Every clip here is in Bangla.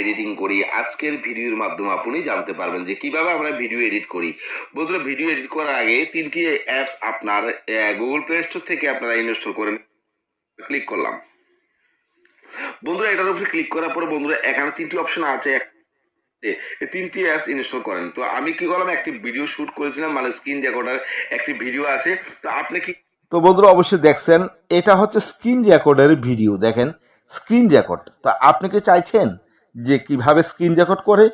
এডিটিং করি, আজকের ভিডিওর মাধ্যমে আপনি জানতে পারবেন যে কীভাবে আমরা ভিডিও এডিট করি। বন্ধুরা ভিডিও এডিট করার আগে তিনটি অ্যাপস আপনার গুগল প্লে স্টোর থেকে আপনারা ইনস্টল করেন ক্লিক করলাম। বন্ধুরা, এটার উপরে ক্লিক করার পরে বন্ধুরা, এখানে তিনটি অপশন আছে। এই তিনটি অ্যাপস ইনস্টল করেন। তো আমি কি করলাম, একটি ভিডিও শুট করেছিলাম মানে স্ক্রিন রেকর্ডার একটি ভিডিও আছে। তো আপনি কি তো বন্ধুরা, অবশ্যই দেখছেন, এটা হচ্ছে স্ক্রিন রেকর্ডের ভিডিও দেখেন। Screen record. তা আপনি কি চাইছেন যে কীভাবে স্ক্রিন রেকর্ড করে?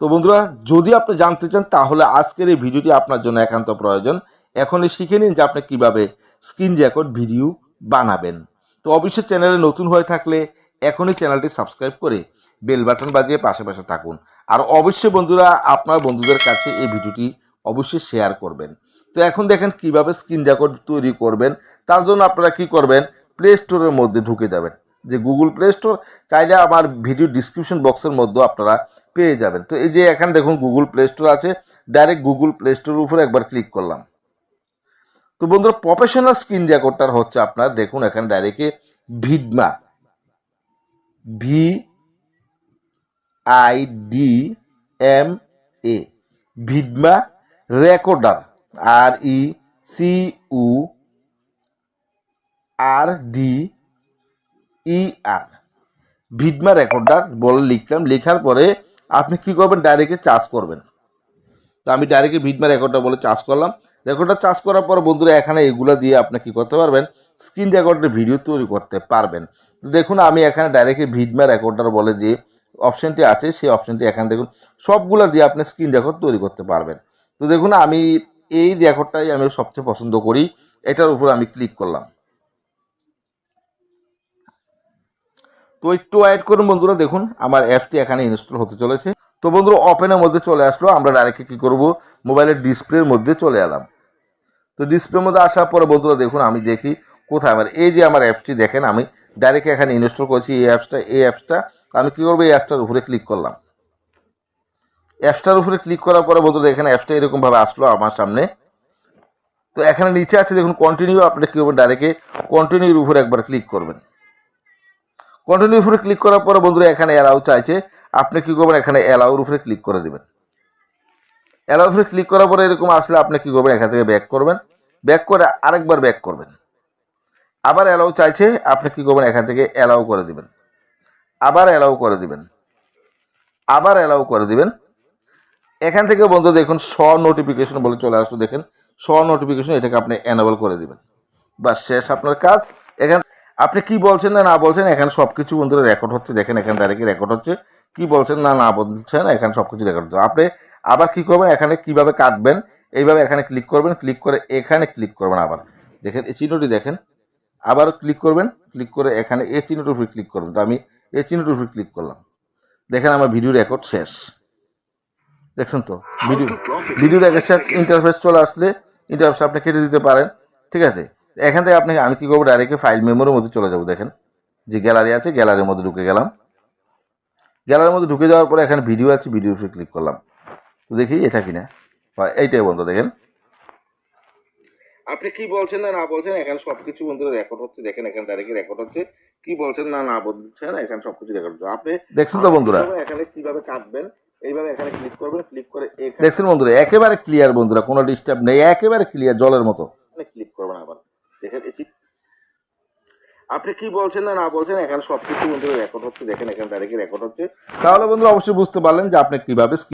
তো বন্ধুরা, যদি আপনি জানতে চান, তাহলে আজকের এই ভিডিওটি আপনার জন্য একান্ত প্রয়োজন। এখনই শিখে নিন যে আপনি কীভাবে স্ক্রিন রেকর্ড ভিডিও বানাবেন। তো অবশ্যই চ্যানেলে নতুন হয়ে থাকলে এখনই চ্যানেলটি সাবস্ক্রাইব করে বেল বাটন বাজিয়ে পাশে পাশে থাকুন। আর অবশ্যই বন্ধুরা, আপনার বন্ধুদের কাছে এই ভিডিওটি অবশ্যই শেয়ার করবেন। তো এখন দেখেন কীভাবে স্ক্রিন রেকর্ড তৈরি করবেন। তার জন্য আপনারা কি করবেন? প্লে স্টোরের মধ্যে ঢুকে যাবেন। যে গুগল প্লে স্টোর চাইলে আমার ভিডিও ডিসক্রিপশন বক্সের মধ্যে আপনারা পেয়ে যাবেন। তো এই যে এখানে দেখুন গুগল প্লে স্টোর আছে ডাইরেক্ট গুগল প্লে স্টোরের উপরে একবার ক্লিক করলাম। তো বন্ধুরা প্রফেশনাল স্ক্রিন রেকর্ডার হচ্ছে আপনার, দেখুন এখানে ডাইরেক্টে VidMa V I D M A VidMa recorder R E C U R D E R. VidMa recorder বলে লিখলাম, লেখার পরে আপনি কি করবেন? ডাইরেক্টে চার্জ করবেন। তো আমি ডাইরেক্টলি ভিডমা রেকর্ডার বলে চার্জ করলাম। রেকর্ডার চার্জ করার পর বন্ধুরা, এখানে এগুলো দিয়ে আপনি কি করতে পারবেন? স্ক্রিন রেকর্ডের ভিডিও তৈরি করতে পারবেন। তো দেখুন, আমি এখানে ডাইরেক্টলি ভিডমা রেকর্ডার বলে যে অপশনটি আছে, সেই অপশনটি এখানে দেখুন, সবগুলো দিয়ে আপনি স্ক্রিন রেকর্ড তৈরি করতে পারবেন। তো দেখুন, আমি এই রেকর্ডটাই আমি সবচেয়ে পছন্দ করি। এটার উপর আমি ক্লিক করলাম। তো একটু ওয়েট করুন বন্ধুরা, দেখুন আমার অ্যাপটি এখানে ইনস্টল হতে চলেছে। তো বন্ধুরা ওপেনের মধ্যে চলে আসলো, আমরা ডাইরেক্ট কী করব? মোবাইলের ডিসপ্লের মধ্যে চলে এলাম। তো ডিসপ্লের মধ্যে আসার পরে বন্ধুরা, দেখুন আমি দেখি কোথায় আমার, এই যে আমার অ্যাপটি দেখেন, আমি ডাইরেক্ট এখানে ইনস্টল করেছি এই অ্যাপসটা এই অ্যাপসটা আমি কী করব? এই অ্যাপসটার উপরে ক্লিক করলাম। অ্যাপসটার উপরে ক্লিক করার পরে বন্ধুরা এখানে অ্যাপসটা এরকমভাবে আসলো আমার সামনে। তো এখানে নিচে আছে, দেখুন কন্টিনিউ আপনি কী করবেন? ডাইরেক্টে কন্টিনিউর উপরে একবার ক্লিক করবেন। কন্টিনিউ উপরে ক্লিক করার পরে বন্ধুরা এখানে অ্যালাউ চাইছে। আপনি কী করবেন? এখানে অ্যালাউর উপরে ক্লিক করে দেবেন। অ্যালাউ উপরে ক্লিক করার পরে এরকম আসলে আপনি কী করবেন? এখান থেকে ব্যাক করবেন। ব্যাক করে আরেকবার ব্যাক করবেন। আবার অ্যালাউ চাইছে, আপনি কী করবেন? এখান থেকে অ্যালাউ করে দিবেন। আবার অ্যালাউ করে দিবেন। আবার অ্যালাউ করে দিবেন। এখান থেকে বন্ধু দেখুন স নোটিফিকেশন বলে চলে আসলো। দেখেন স নোটিফিকেশন এটাকে আপনি অ্যানেবল করে দিবেন। বা শেষ আপনার কাজ। আপনি কি বলছেন না না বলছেন, এখানে সব কিছু বন্ধুরা রেকর্ড হচ্ছে, দেখেন এখানে ডাইরেক্ট রেকর্ড হচ্ছে। কি বলছেন না না বলছেন, এখানে সব কিছু রেকর্ড হচ্ছে। আপনি আবার কি করবেন, এখানে কীভাবে কাটবেন, এইভাবে এখানে ক্লিক করবেন ক্লিক করে এখানে ক্লিক করবেন আবার। দেখেন, এই চিহ্নটি দেখেন, আবার ক্লিক করবেন ক্লিক করে এখানে এই চিহ্নটির উপরে ক্লিক করবেন। তো আমি এই চিহ্নটির উপরে ক্লিক করলাম। দেখেন, আমার ভিডিও রেকর্ড শেষ। দেখছেন তো? ভিডিও ভিডিও রেকর্ড ইন্টারফেস চলে আসলে ইন্টারফেস আপনি কেটে দিতে পারেন। ঠিক আছে? এখান থেকে আপনি আমি কী করব? ডাইরেক্ট ফাইল মেমোরির মধ্যে চলে যাব দেখেন। যে গ্যালারি আছে গ্যালারির মধ্যে ঢুকে গেলাম। গ্যালারির মধ্যে ঢুকে যাওয়ার পরে এখানে ভিডিও আছে ভিডিও ক্লিক করলাম। তো দেখি এটা কিনা? বা এইটাই বন্ধু দেখেন। আপনি কি বলছেন না না বলছেন এখানে সব কিছু বন্ধুরা রেকর্ড হচ্ছে। দেখেন এখানে ডাইরেক্ট রেকর্ড হচ্ছে। কি বলছেন না না বলছেন এখানে সব কিছু রেকর্ড হচ্ছে। আপনি দেখছেন তো বন্ধুরা? এখানে কীভাবে কাটবেন? এইভাবে এখানে ক্লিক করবেন ক্লিক করে দেখছেন বন্ধুরা? একেবারে ক্লিয়ার বন্ধুরা কোনো ডিস্টার্ব নেই। একেবারে ক্লিয়ার জলের মতো। ক্লিক করবেন আবার। আপনি কি বলছেন না না বলছেন, এখানে সবকিছু বন্ধু রেকর্ড হচ্ছে, দেখেন এখানে ডাইরেক্ট রেকর্ড হচ্ছে। তাহলে বন্ধু অবশ্যই বুঝতে পারলেন যে আপনি কীভাবে